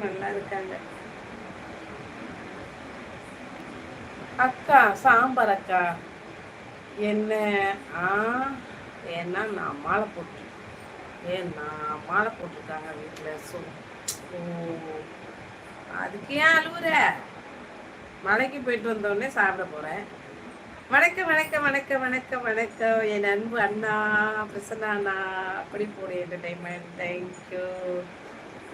நல்லா இருக்காங்க அக்கா சாம்பார் அக்கா. என்ன? ஆ ஏன்னா நான் மாலை போட்டு ஏன்னா மாலை போட்டிருக்காங்க வீட்டில் ஸோ ஓ அதுக்கு ஏன் அழுவுற? மலைக்கு போயிட்டு வந்தோடனே சாப்பிட போகிறேன் வணக்கம் வணக்கம் வணக்கம் வணக்கம் வணக்கம். என் அன்பு அண்ணா பிரசன்னா அண்ணா அப்படி போடு என்டர்டைன்மெண்ட் தேங்க்யூ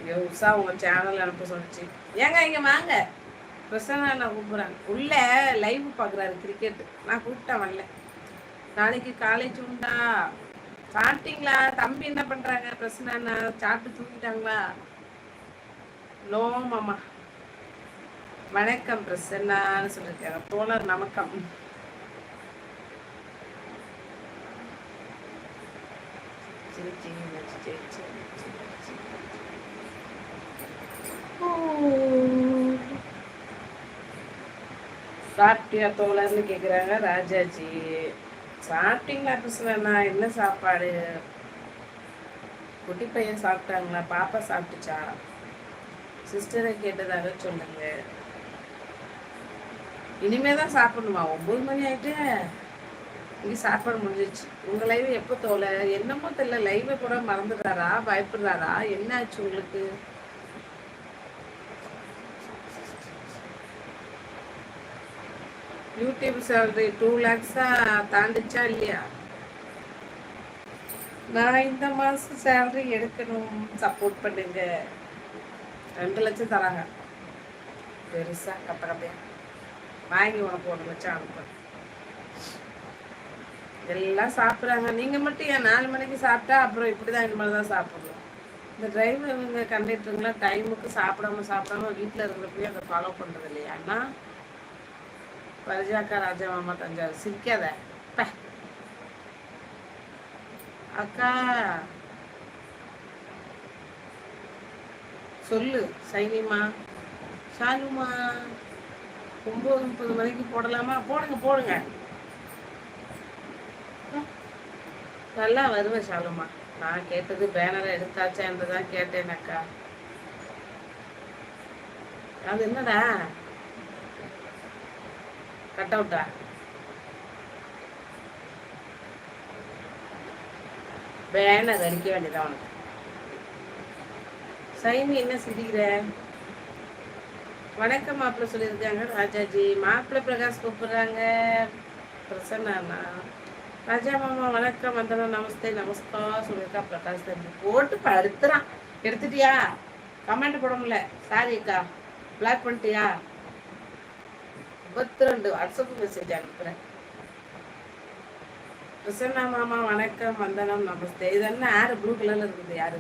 இங்கே உஷா உங்கள் சேனல் அனுப்ப சொல்லிச்சு. ஏங்க இங்கே வாங்க. பிரசன்னா நான் கூப்பிட்றாங்க? உள்ள லைவ் பார்க்குறாரு கிரிக்கெட் நான் கூப்பிட்டேன் வரல. நாளைக்கு காலேஜ் உண்டா சாப்பிட்டீங்களா? தம்பி என்ன பண்ணுறாங்க பிரசன்னா சாப்பிட்டு தூங்கிட்டாங்களா? நோ மாமா. வணக்கம் பிரசன்னான்னு சொல்லியிருக்காங்க தோழர் நமக்கம். சரி சரி சரி சரி. சாப்பிட்டியா தோழர்னு கேட்குறாங்க ராஜாஜி. சாப்பிட்டீங்களா பிசுலண்ணா என்ன சாப்பாடு? குட்டி பையன் சாப்பிட்டாங்களா? பாப்பா சாப்பிட்டுச்சா? சிஸ்டரை கேட்டதாக சொல்லுங்க. இனிமே தான் சாப்பிடணுமா? ஒம்பது மணி ஆகிட்டு இங்கே சாப்பாடு முடிஞ்சிச்சு உங்கள் லைவ் எப்போ தோலை என்னமோ தெரியல. லைவை கூட மறந்துடுறாரா? பயப்படுறாரா? என்ன ஆச்சு உங்களுக்கு? யூடியூப் சேலரி டூ லேக்ஸாக தாண்டிச்சா இல்லையா? நான் இந்த மாதம் சேலரி எடுக்கணும் சப்போர்ட் பண்ணுங்க. ரெண்டு லட்சம் தராங்க. பெருசா கப்பகப்பையா வாங்கி உனக்கு ஒன்று லட்சம் அனுப்புறேன். எல்லாம் சாப்பிட்றாங்க. நீங்கள் மட்டும் ஏன் நாலு மணிக்கு சாப்பிட்டா அப்புறம் இப்படி தான் இந்த மாதிரி தான் சாப்பிட்றோம் இந்த டிரைவர் இவங்க கண்டக்டருங்களாம் டைமுக்கு சாப்பிடாம சாப்பிடாம வீட்டில் இருக்கிறப்பயே அதை ஃபாலோ பண்ணுறது இல்லையா? அண்ணா பரிஜாக்கா ராஜா மாமா தஞ்சாவூர் சிரிக்காத அக்கா சொல்லு சைனிமா ஷாலுமா ஒம்பது முப்பது மணிக்கு போடலாமா போடுங்க போடுங்க நல்லா வருவேன் ஷாலுமா நான் கேட்டது பேனரை எடுத்தாச்சா என்றுதான் கேட்டேன் அக்கா அது என்னடா கட் அவுட்டா பேனர் அடிக்க வேண்டியதான் உனக்கு சைனி என்ன சிரிக்கிற வணக்கம் மாப்பிள்ள சொல்லியிருக்காங்க ராஜாஜி மாப்பிள்ள பிரகாஷ் கூப்பிடுறாங்க பிரசன்னா ராஜா மாமா வணக்கம் வந்தனம் நமஸ்தே நமஸ்கார் சொல்லியிருக்கா பிரகாஷ் தம்பி போட்டு படுத்துறான் எடுத்துட்டியா கமெண்ட் போட முடியல சாரி அக்கா பிளாக் பண்ணிட்டியா முப்பத்தி ரெண்டு வாட்ஸ்அப் மெசேஜ் அனுப்புறேன். பிரசன்னா மாமா வணக்கம் வந்தனம் நமஸ்தே. இது என்ன? யாரு ப்ளூ கலர்ல இருக்குது யாரு?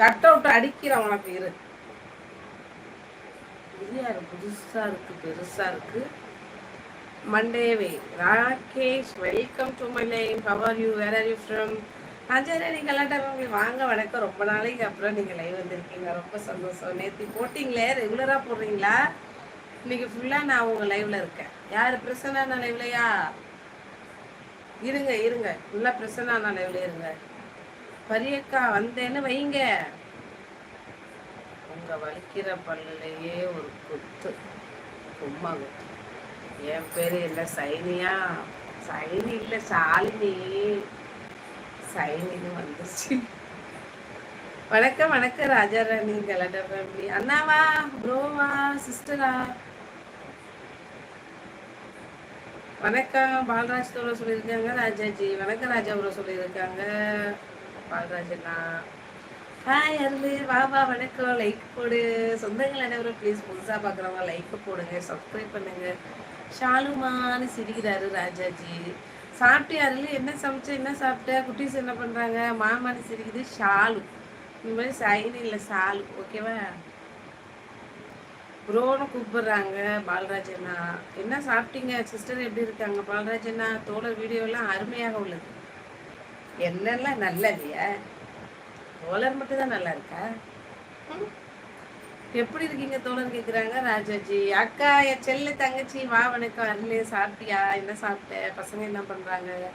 கட் அவுட் அடிக்கிறேன் உனக்கு இரு. இது யாரு? புதுசா இருக்கு பெருசா இருக்கு. மண்டேவே Rakesh welcome to my life how are you where are you from Acharya நீங்கள் எல்லாட்டா எல்லாரும் வாங்க வணக்கம். ரொம்ப நாளைக்கு அப்புறம் நீங்கள் லைவ் வந்திருக்கீங்க. ரொம்ப சந்தோஷம். நேற்று போட்டிங்களே ரெகுலராக போடுறீங்களா? இன்னைக்கு ஃபுல்லாக நான் உங்கள் லைவில் இருக்கேன். யார் பிரசன்னா லைவ்லையா இருங்க இருங்க. ஃபுல்லாக பிரசன்னா லைவ்ல இருங்க. பரியக்கா வந்தேன்னு வைங்க. உங்கள் வலிக்கிற பல்லையே ஒரு குத்து. சும்மா என் பேர் என்ன சைனியா? சைனி இல்லை சாலினி சைனின்னு வந்துச்சு. வணக்கம் வணக்கம் ராஜா ராணி கலட ஃபேமிலி அண்ணாவா ப்ரோவா சிஸ்டரா? வணக்கம் பாலராஜ் தோற சொல்லியிருக்காங்க ராஜாஜி. வணக்கம் ராஜா ப்ரோ சொல்லியிருக்காங்க. பாலராஜ் அண்ணா. ஹாய் அருளு. வா வா வணக்கம். லைக் போடு. சொந்தங்கள் அனைவரும் ப்ளீஸ் புதுசாக பார்க்குறவங்க லைக் போடுங்க சப்ஸ்கிரைப் பண்ணுங்க. ஷாலுமான்னு சிரிக்கிறாரு ராஜாஜி. சாப்பிட்டு அருள் என்ன சமைச்ச என்ன சாப்பிட்ட? குட்டீஸ் என்ன பண்ணுறாங்க மாமான்னு சிரிக்குது ஷாலு. இந்த மாதிரி சைனு இல்லை ஷாலு. ஓகேவா ப்ரோன்னு கூப்பிடுறாங்க பாலராஜ் அண்ணா. என்ன சாப்பிட்டீங்க? சிஸ்டர் எப்படி இருக்காங்க? பாலராஜ் அண்ணா தோழர் வீடியோலாம் அருமையாக உள்ளது. என்னெல்லாம் நல்ல இல்லையா தோழர் மட்டும் தான் நல்லா இருக்கா? ம்? எப்படி இருக்கீங்க தோழர் கேக்குறாங்க? ராஜாஜி. அக்கா என் செல்ல தங்கச்சி வா வணக்கம் அருளே சாப்பிட்டியா? என்ன சாப்பிட்ட? பசங்க என்ன பண்றாங்க?